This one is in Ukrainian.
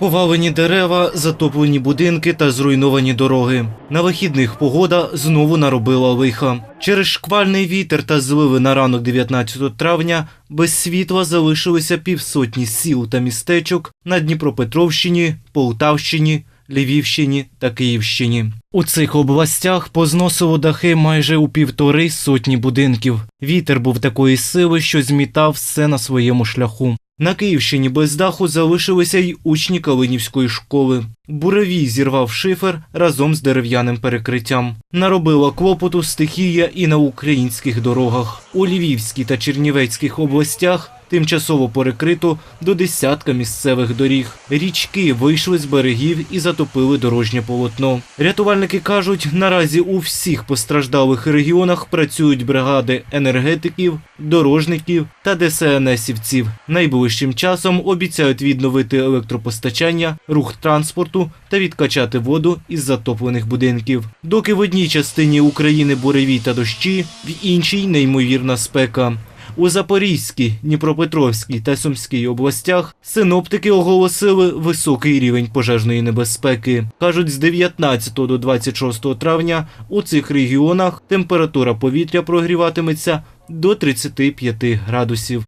Повалені дерева, затоплені будинки та зруйновані дороги. На вихідних погода знову наробила лиха. Через шквальний вітер та зливи на ранок 19 травня без світла залишилися півсотні сіл та містечок на Дніпропетровщині, Полтавщині, Львівщині та Київщині. У цих областях позносило дахи майже у півтори сотні будинків. Вітер був такої сили, що змітав все на своєму шляху. На Київщині без даху залишилися й учні Калинівської школи. Буревій зірвав шифер разом з дерев'яним перекриттям. Наробила клопоту стихія і на українських дорогах. У Львівській та Чернівецьких областях тимчасово перекрито до десятка місцевих доріг. Річки вийшли з берегів і затопили дорожнє полотно. Рятувальники кажуть, наразі у всіх постраждалих регіонах працюють бригади енергетиків, дорожників та ДСНСівців. Найближчим часом обіцяють відновити електропостачання, рух транспорту та відкачати воду із затоплених будинків. Доки в одній частині України буревій та дощі, в іншій неймовірна спека. У Запорізькій, Дніпропетровській та Сумській областях синоптики оголосили високий рівень пожежної небезпеки. Кажуть, з 19 до 26 травня у цих регіонах температура повітря прогріватиметься до 35 градусів.